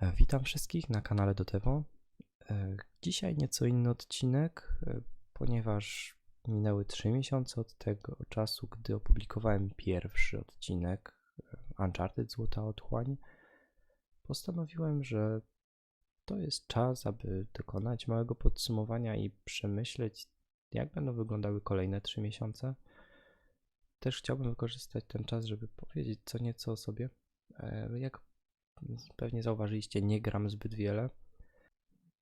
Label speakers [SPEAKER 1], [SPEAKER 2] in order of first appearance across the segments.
[SPEAKER 1] E, Witam wszystkich na kanale Dotewo. E, Dzisiaj nieco inny odcinek, e, ponieważ minęły 3 miesiące od tego czasu, gdy opublikowałem pierwszy odcinek Uncharted Złota Otchłań. Postanowiłem, że to jest czas, aby dokonać małego podsumowania i przemyśleć, jak będą wyglądały kolejne 3 miesiące. Też chciałbym wykorzystać ten czas, żeby powiedzieć co nieco o sobie. Jak pewnie zauważyliście, nie gram zbyt wiele.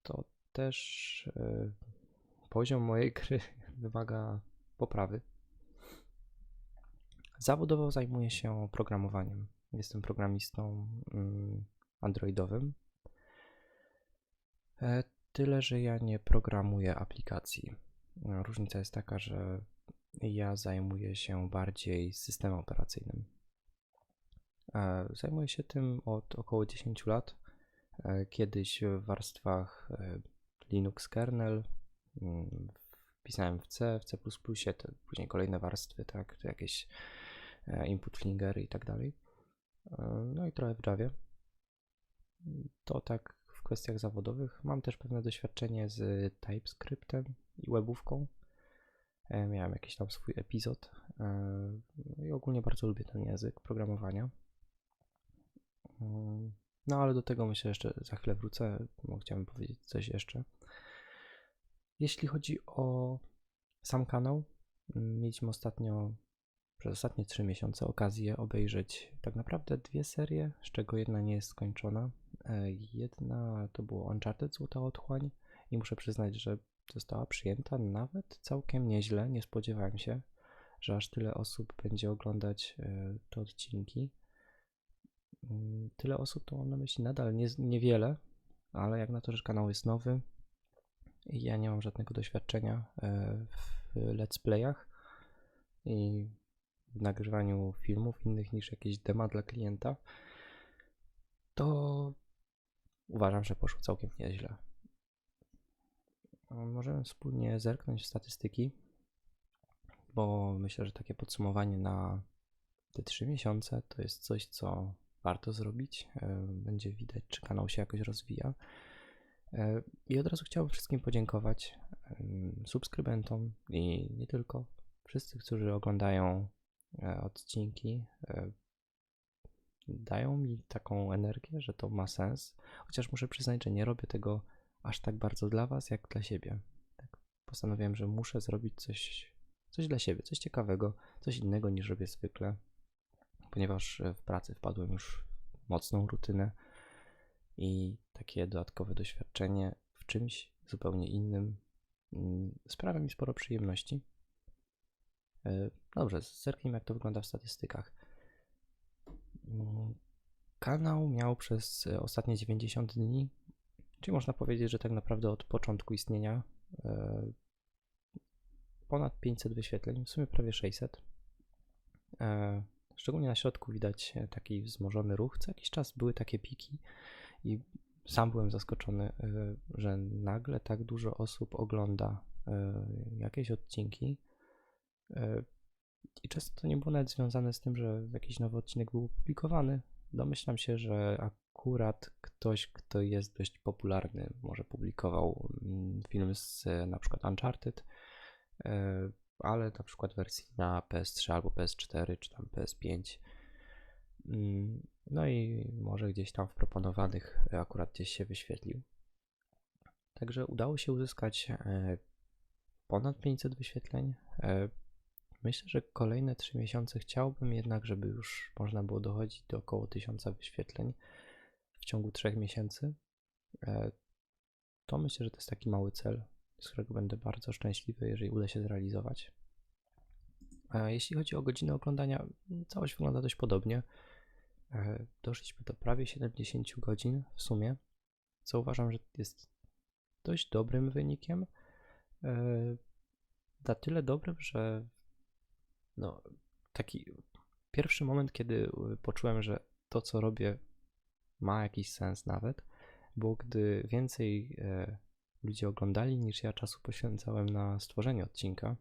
[SPEAKER 1] To też e, poziom mojej gry wymaga poprawy. Zawodowo zajmuję się programowaniem. Jestem programistą mm, androidowym. E, Tyle, że ja nie programuję aplikacji. Różnica jest taka, że ja zajmuję się bardziej systemem operacyjnym. E, Zajmuję się tym od około 10 lat. E, Kiedyś w warstwach e, Linux kernel mm, wpisałem w C, w C++, później kolejne warstwy, tak, jakieś input flingery i tak dalej. No i trochę w Javie. To tak w kwestiach zawodowych. Mam też pewne doświadczenie z TypeScriptem i webówką. Miałem jakiś tam swój epizod e, i ogólnie bardzo lubię ten język programowania. No ale do tego myślę jeszcze za chwilę wrócę, bo chciałem powiedzieć coś jeszcze. Jeśli chodzi o sam kanał, mm, mieliśmy ostatnio, przez ostatnie 3 miesiące okazję obejrzeć tak naprawdę dwie serie, z czego jedna nie jest skończona. E, Jedna to było Uncharted Złota Otchłań i muszę przyznać, że została przyjęta nawet całkiem nieźle. Nie spodziewałem się, że aż tyle osób będzie oglądać e, te odcinki. Mm, Tyle osób to mam na myśli nadal nie, niewiele, ale jak na to, że kanał jest nowy i ja nie mam żadnego doświadczenia e, w let's playach i w nagrywaniu filmów innych niż jakiś temat dla klienta, to uważam, że poszło całkiem nieźle. Możemy wspólnie zerknąć w statystyki, bo myślę, że takie podsumowanie na te 3 miesiące to jest coś, co warto zrobić. E, Będzie widać, czy kanał się jakoś rozwija. E, I od razu chciałbym wszystkim podziękować subskrybentom i nie tylko. Wszyscy, którzy oglądają e, odcinki, dają mi taką energię, że to ma sens. Chociaż muszę przyznać, że nie robię tego aż tak bardzo dla Was, jak dla siebie. Tak postanowiłem, że muszę zrobić coś, coś dla siebie, coś ciekawego, coś innego niż robię zwykle ponieważ e, w pracy wpadłem już w mocną rutynę i takie dodatkowe doświadczenie w czymś zupełnie innym mm, sprawia mi sporo przyjemności. E, Dobrze, zerknijmy jak to wygląda w statystykach. Mm, Kanał miał przez e, ostatnie 90 dni, czyli można powiedzieć, że tak naprawdę od początku istnienia ponad 500 wyświetleń, w sumie prawie 600. Szczególnie na środku widać e, taki wzmożony ruch. Co jakiś czas były takie piki i sam byłem zaskoczony, e, że nagle tak dużo osób ogląda e, jakieś odcinki. I często to nie było nawet związane z tym, że jakiś nowy odcinek był opublikowany. Domyślam się, że akurat ktoś, kto jest dość popularny, może publikował mm, film z na przykład Uncharted, ale na przykład wersji na PS3 albo PS4 czy tam PS5. Mm, No i może gdzieś tam w proponowanych akurat gdzieś się wyświetlił. Także udało się uzyskać e, ponad 500 wyświetleń. E, Myślę, że kolejne 3 miesiące chciałbym jednak, żeby już można było dochodzić do około 1000 wyświetleń w ciągu 3 miesięcy. E, To myślę, że to jest taki mały cel, z którego będę bardzo szczęśliwy, jeżeli uda się zrealizować. E, Jeśli chodzi o godziny oglądania, całość wygląda dość podobnie. E, Doszliśmy do prawie 70 godzin w sumie, co uważam, że jest dość dobrym wynikiem. E, Na tyle dobrym, że no, taki pierwszy moment, kiedy poczułem, że to, co robię, ma jakiś sens nawet, było gdy więcej ludzie oglądali niż ja czasu poświęcałem na stworzenie odcinka.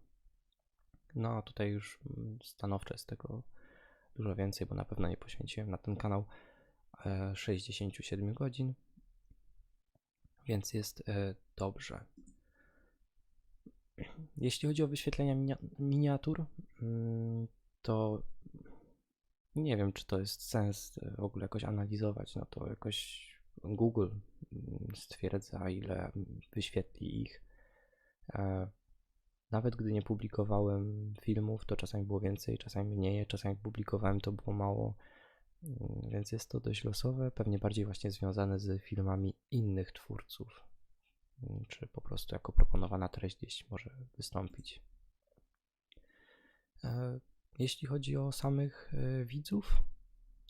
[SPEAKER 1] No a tutaj już mm, stanowczo jest tego dużo więcej, bo na pewno nie poświęciłem na ten kanał e, 67 godzin, więc jest e, dobrze. Jeśli chodzi o wyświetlenia minia- miniatur, mm, to nie wiem, czy to jest sens e, w ogóle jakoś analizować. No to jakoś Google mm, stwierdza, ile wyświetli ich. E, Nawet gdy nie publikowałem filmów, to czasami było więcej, czasami mniej, czasami publikowałem, to było mało. Mm, Więc jest to dość losowe, pewnie bardziej właśnie związane z filmami innych twórców. Mm, Czy po prostu jako proponowana treść gdzieś może wystąpić. E, Jeśli chodzi o samych e, widzów,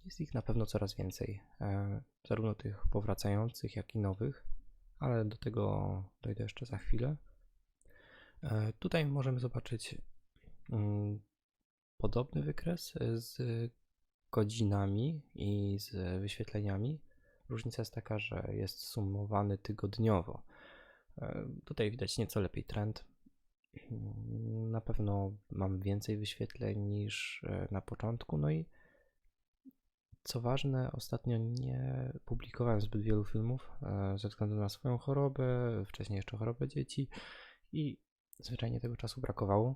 [SPEAKER 1] jest ich na pewno coraz więcej. e, Zarówno tych powracających, jak i nowych, ale do tego dojdę jeszcze za chwilę. E, Tutaj możemy zobaczyć mm, podobny wykres z godzinami i z wyświetleniami. Różnica jest taka, że jest sumowany tygodniowo. E, Tutaj widać nieco lepiej trend. Mm, Na pewno mam więcej wyświetleń niż na początku. No i co ważne, ostatnio nie publikowałem zbyt wielu filmów e, ze względu na swoją chorobę, wcześniej jeszcze chorobę dzieci i zwyczajnie tego czasu brakowało.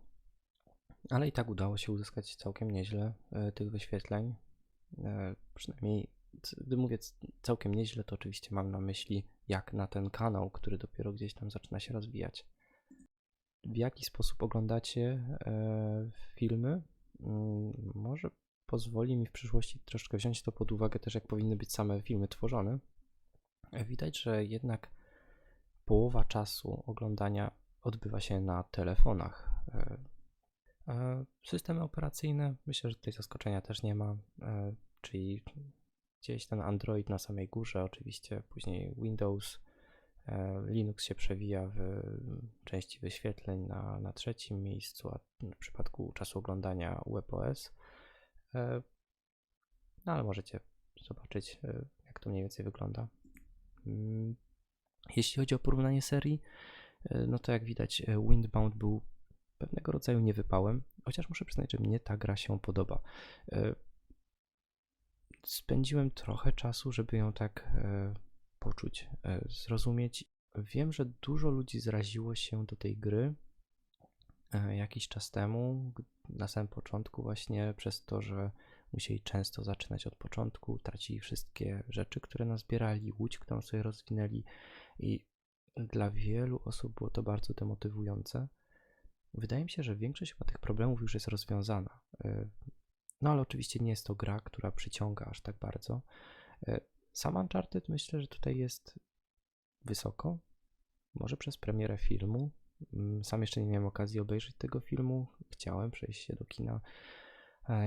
[SPEAKER 1] Ale i tak udało się uzyskać całkiem nieźle e, tych wyświetleń. E, Przynajmniej, gdy mówię całkiem nieźle, to oczywiście mam na myśli jak na ten kanał, który dopiero gdzieś tam zaczyna się rozwijać. W jaki sposób oglądacie filmy? Mm, Może pozwoli mi w przyszłości troszkę wziąć to pod uwagę też, jak powinny być same filmy tworzone. Widać, że jednak połowa czasu oglądania odbywa się na telefonach. E, e, Systemy operacyjne, myślę, że tutaj zaskoczenia też nie ma, e, czyli gdzieś ten Android na samej górze, oczywiście później Windows, Linux się przewija w części wyświetleń na, na trzecim miejscu, a w przypadku czasu oglądania WebOS. E, No ale możecie zobaczyć, e, jak to mniej więcej wygląda. Mm, Jeśli chodzi o porównanie serii, e, no to jak widać, Windbound był pewnego rodzaju niewypałem, chociaż muszę przyznać, że mnie ta gra się podoba. Spędziłem trochę czasu, żeby ją tak poczuć, zrozumieć. Wiem, że dużo ludzi zraziło się do tej gry jakiś czas temu, na samym początku właśnie przez to, że musieli często zaczynać od początku, tracili wszystkie rzeczy, które nazbierali, łódź, którą sobie rozwinęli i dla wielu osób było to bardzo demotywujące. Wydaje mi się, że większość chyba tych problemów już jest rozwiązana. E, No ale oczywiście nie jest to gra, która przyciąga aż tak bardzo. E, Sam Uncharted myślę, że tutaj jest wysoko. Może przez premierę filmu. Mm, Sam jeszcze nie miałem okazji obejrzeć tego filmu. Chciałem przejść się do kina.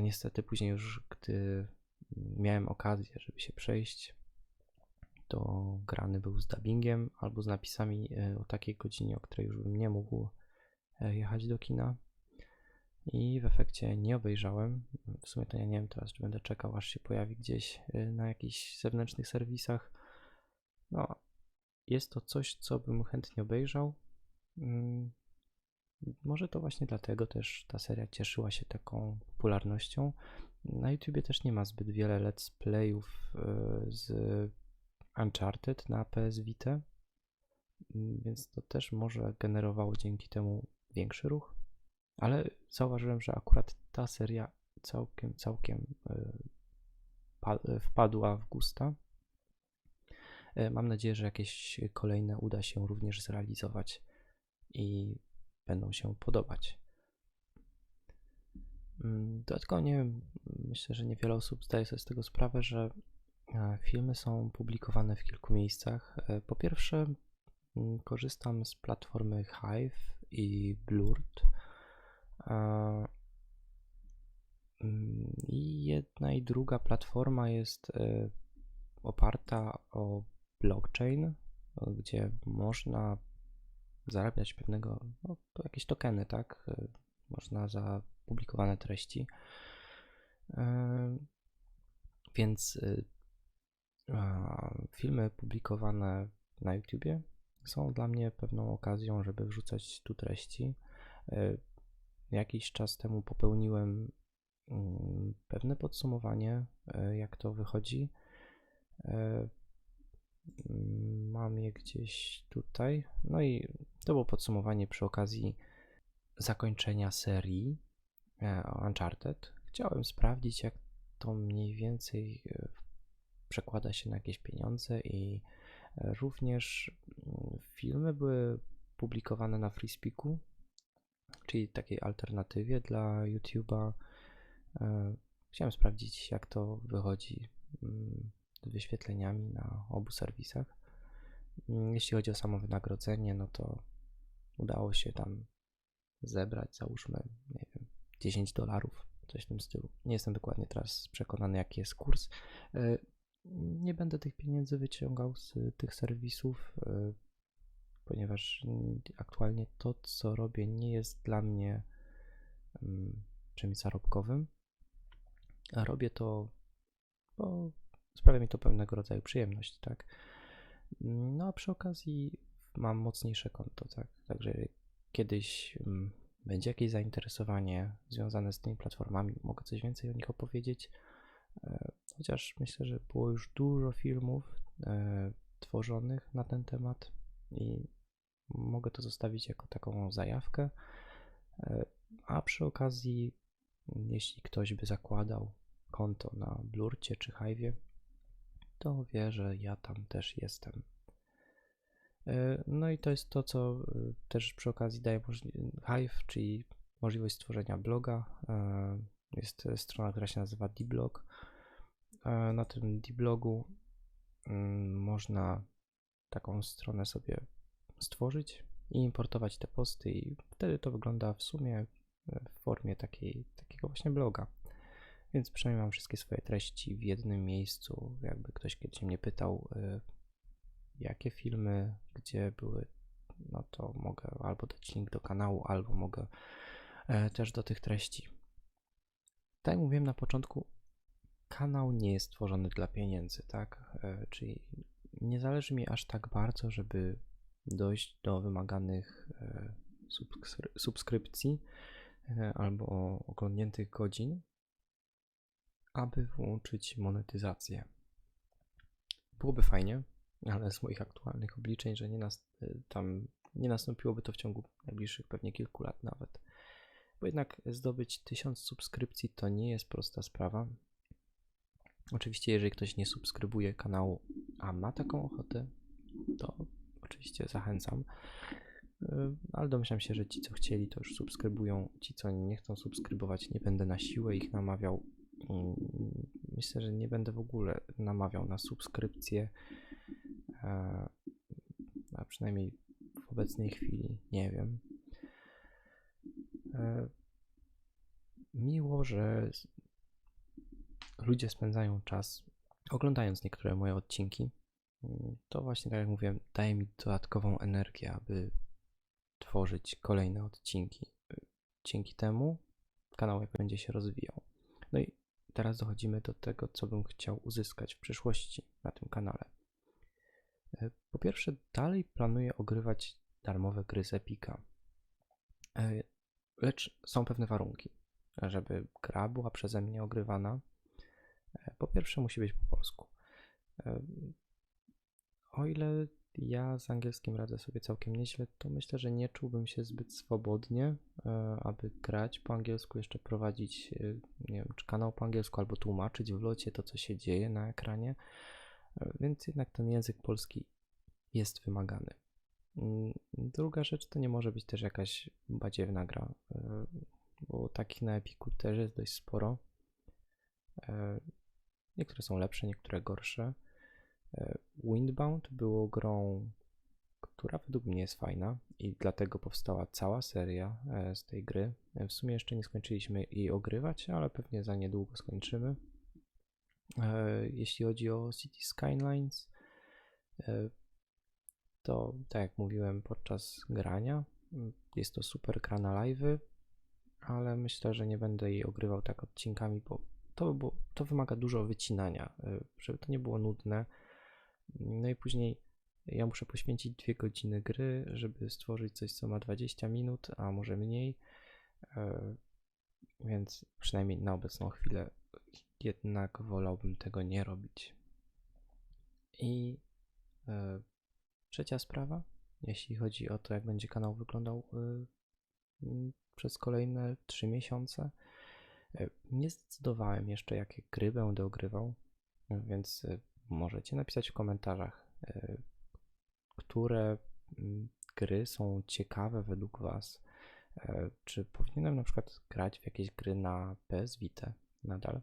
[SPEAKER 1] Niestety później już, gdy miałem okazję, żeby się przejść, to grany był z dubbingiem albo z napisami e, o takiej godzinie, o której już bym nie mógł e, jechać do kina. I w efekcie nie obejrzałem. W sumie to ja nie wiem teraz, czy będę czekał, aż się pojawi gdzieś e, na jakichś zewnętrznych serwisach. No, jest to coś, co bym chętnie obejrzał. Mm, Może to właśnie dlatego też ta seria cieszyła się taką popularnością. Na YouTubie też nie ma zbyt wiele let's playów e, z Uncharted na PS Vita, Mm, więc to też może generowało dzięki temu większy ruch. Ale zauważyłem, że akurat ta seria całkiem, całkiem e, e, wpadła w gusta. Mam nadzieję, że jakieś kolejne uda się również zrealizować i będą się podobać. Mm, Dodatkowo nie myślę, że niewiele osób zdaje sobie z tego sprawę, że e, filmy są publikowane w kilku miejscach. E, Po pierwsze, mm, korzystam z platformy Hive i Blurred. E, mm, I jedna i druga platforma jest oparta o blockchain, gdzie można zarabiać pewnego, no, to jakieś tokeny, tak? E, Można za publikowane treści. E, Więc a, filmy publikowane na YouTubie są dla mnie pewną okazją, żeby wrzucać tu treści. Jakiś czas temu popełniłem mm, pewne podsumowanie, jak to wychodzi. Mm, Mam je gdzieś tutaj. No i to było podsumowanie przy okazji zakończenia serii e, Uncharted. Chciałem sprawdzić, jak to mniej więcej e, przekłada się na jakieś pieniądze i e, również mm, filmy były publikowane na FreeSpeaku, czyli takiej alternatywie dla YouTube'a. Chciałem sprawdzić, jak to wychodzi mm, z wyświetleniami na obu serwisach. Mm, Jeśli chodzi o samo wynagrodzenie, no to udało się tam zebrać, załóżmy, nie wiem, 10 dolarów, coś w tym stylu. Nie jestem dokładnie teraz przekonany, jaki jest kurs. E, Nie będę tych pieniędzy wyciągał z tych serwisów, e, ponieważ aktualnie to, co robię, nie jest dla mnie mm, czymś zarobkowym, a robię to, bo sprawia mi to pewnego rodzaju przyjemność, tak. No a przy okazji mam mocniejsze konto, tak. Także kiedyś mm, będzie jakieś zainteresowanie związane z tymi platformami, mogę coś więcej o nich opowiedzieć. E, Chociaż myślę, że było już dużo filmów e, tworzonych na ten temat i mogę to zostawić jako taką zajawkę. E, A przy okazji, jeśli ktoś by zakładał konto na Blurcie czy Hive'ie, to wie, że ja tam też jestem. E, No i to jest to, co e, też przy okazji daje Hive, czyli możliwość stworzenia bloga. E, Jest strona, która się nazywa dblog. Na tym dblogu mm, można taką stronę sobie stworzyć i importować te posty i wtedy to wygląda w sumie w formie takiej, takiego właśnie bloga. Więc przynajmniej mam wszystkie swoje treści w jednym miejscu. Jakby ktoś kiedyś mnie pytał, jakie filmy, gdzie były, no to mogę albo dać link do kanału, albo mogę e, też do tych treści. Tak jak mówiłem na początku, kanał nie jest tworzony dla pieniędzy, tak? E, Czyli nie zależy mi aż tak bardzo, żeby dojść do wymaganych e, subskry- subskrypcji albo oglądniętych godzin, aby włączyć monetyzację. Byłoby fajnie, ale z moich aktualnych obliczeń, że nie nas, y, tam nie nastąpiłoby to w ciągu najbliższych pewnie kilku lat nawet. Bo jednak zdobyć 1000 subskrypcji to nie jest prosta sprawa. Oczywiście, jeżeli ktoś nie subskrybuje kanału, a ma taką ochotę, to oczywiście zachęcam. Y, Ale domyślam się, że ci, co chcieli, to już subskrybują. Ci, co nie chcą subskrybować, nie będę na siłę ich namawiał. Myślę, że nie będę w ogóle namawiał na subskrypcję. E, A przynajmniej w obecnej chwili nie wiem. E, Miło, że ludzie spędzają czas oglądając niektóre moje odcinki. Mm, To właśnie, tak jak mówiłem, daje mi dodatkową energię, aby tworzyć kolejne odcinki. Dzięki temu kanał będzie się rozwijał. No i teraz dochodzimy do tego, co bym chciał uzyskać w przyszłości na tym kanale. E, Po pierwsze, dalej planuję ogrywać darmowe gry z Epika. E, Lecz są pewne warunki, żeby gra była przeze mnie ogrywana. e, Po pierwsze, musi być po polsku. O ile ja z angielskim radzę sobie całkiem nieźle, to myślę, że nie czułbym się zbyt swobodnie, aby grać po angielsku, jeszcze prowadzić, nie wiem, czy kanał po angielsku, albo tłumaczyć w locie to, co się dzieje na ekranie. Więc jednak ten język polski jest wymagany. Mm, Druga rzecz to nie może być też jakaś badziewna gra, e, bo takich na Epiku też jest dość sporo. E, Niektóre są lepsze, niektóre gorsze. E, Windbound było grą, która według mnie jest fajna i dlatego powstała cała seria z tej gry. W sumie jeszcze nie skończyliśmy jej ogrywać, ale pewnie za niedługo skończymy. E, Jeśli chodzi o City Skylines, e, to tak jak mówiłem podczas grania, jest to super gra na live'y, ale myślę, że nie będę jej ogrywał tak odcinkami, bo to, było, to wymaga dużo wycinania, e, żeby to nie było nudne. No i później ja muszę poświęcić dwie godziny gry, żeby stworzyć coś, co ma 20 minut, a może mniej. Więc przynajmniej na obecną chwilę jednak wolałbym tego nie robić. I e, trzecia sprawa, jeśli chodzi o to, jak będzie kanał wyglądał mm, przez kolejne 3 miesiące. E, Nie zdecydowałem jeszcze, jakie gry będę ogrywał, więc możecie napisać w komentarzach, które gry są ciekawe według Was. E, Czy powinienem na przykład grać w jakieś gry na PS Vita nadal?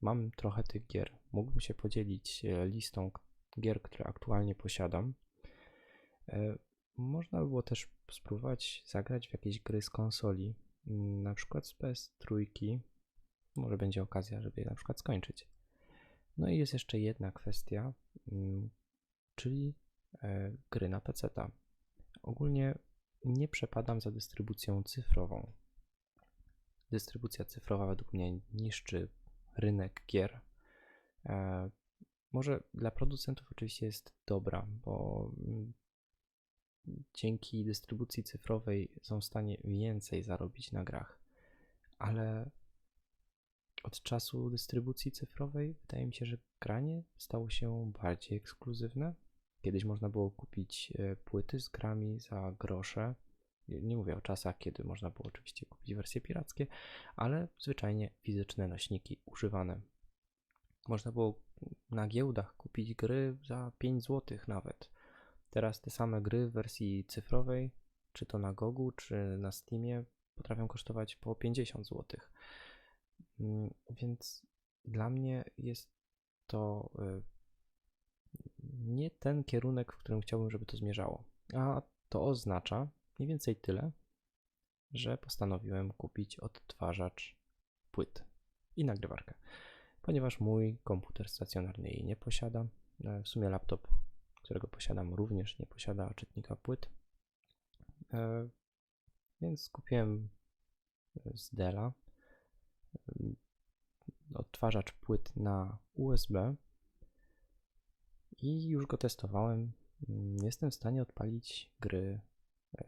[SPEAKER 1] Mam trochę tych gier. Mógłbym się podzielić e, listą gier, które aktualnie posiadam. E, Można by było też spróbować zagrać w jakieś gry z konsoli, mm, na przykład z PS3. Może będzie okazja, żeby je na przykład skończyć. No i jest jeszcze jedna kwestia, mm, czyli e, gry na PC. Ogólnie nie przepadam za dystrybucją cyfrową. Dystrybucja cyfrowa według mnie niszczy rynek gier. E, może dla producentów oczywiście jest dobra, bo mm, dzięki dystrybucji cyfrowej są w stanie więcej zarobić na grach, ale od czasu dystrybucji cyfrowej wydaje mi się, że granie stało się bardziej ekskluzywne. Kiedyś można było kupić e, płyty z grami za grosze. Nie mówię o czasach, kiedy można było oczywiście kupić wersje pirackie, ale zwyczajnie fizyczne nośniki używane. Można było na giełdach kupić gry za 5 zł nawet. Teraz te same gry w wersji cyfrowej, czy to na Gogu, czy na Steamie, potrafią kosztować po 50 zł. Mm, Więc dla mnie jest to y, nie ten kierunek, w którym chciałbym, żeby to zmierzało. A to oznacza mniej więcej tyle, że postanowiłem kupić odtwarzacz płyt i nagrywarkę, ponieważ mój komputer stacjonarny jej nie posiada. E, W sumie laptop, którego posiadam, również nie posiada czytnika płyt. E, Więc kupiłem z Della em, odtwarzacz płyt na USB i już go testowałem. Mm, Jestem w stanie odpalić gry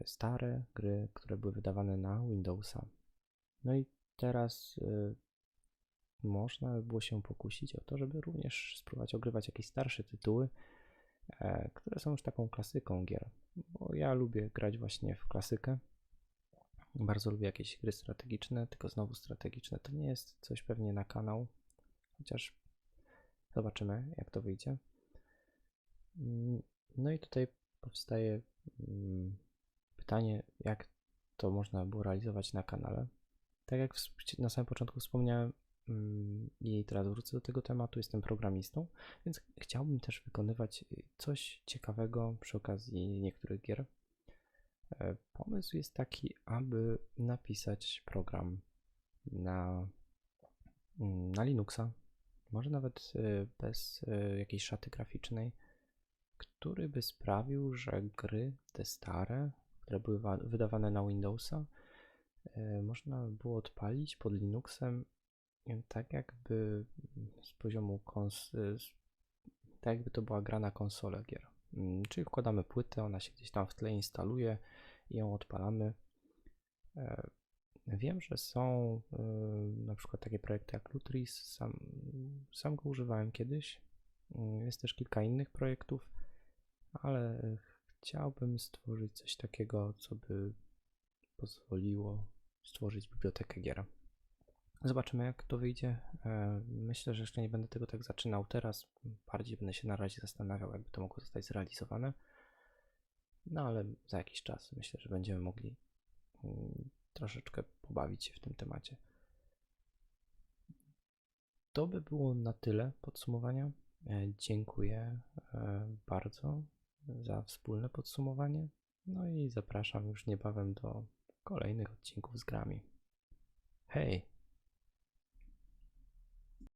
[SPEAKER 1] stare, gry, które były wydawane na Windowsa. No i teraz y, można by było się pokusić o to, żeby również spróbować ogrywać jakieś starsze tytuły, e, które są już taką klasyką gier. Bo ja lubię grać właśnie w klasykę. Bardzo lubię jakieś gry strategiczne, tylko znowu strategiczne to nie jest coś pewnie na kanał, chociaż zobaczymy, jak to wyjdzie. Mm, No i tutaj powstaje mm, pytanie, jak to można było realizować na kanale. Tak jak na samym początku wspomniałem, mm, i teraz wrócę do tego tematu, jestem programistą, więc chciałbym też wykonywać y, coś ciekawego przy okazji niektórych gier. E, Pomysł jest taki, aby napisać program na, mm, na Linuxa, może nawet y, bez y, jakiejś szaty graficznej, który by sprawił, że gry te stare, które były wa- wydawane na Windowsa, e, można by było odpalić pod Linuxem e, tak jakby z poziomu kons- e, tak jakby to była gra na konsolę gier. Mm, Czyli wkładamy płytę, ona się gdzieś tam w tle instaluje i ją odpalamy. Wiem, że są na przykład takie projekty jak Lutris, sam, sam go używałem kiedyś. Mm, Jest też kilka innych projektów, ale chciałbym stworzyć coś takiego, co by pozwoliło stworzyć bibliotekę gier. Zobaczymy, jak to wyjdzie. E, Myślę, że jeszcze nie będę tego tak zaczynał teraz. Bardziej będę się na razie zastanawiał, jakby to mogło zostać zrealizowane. No ale za jakiś czas myślę, że będziemy mogli mm, troszeczkę pobawić się w tym temacie. To by było na tyle podsumowania. E, Dziękuję e, bardzo za wspólne podsumowanie. No i zapraszam już niebawem do kolejnych odcinków z grami. Hej!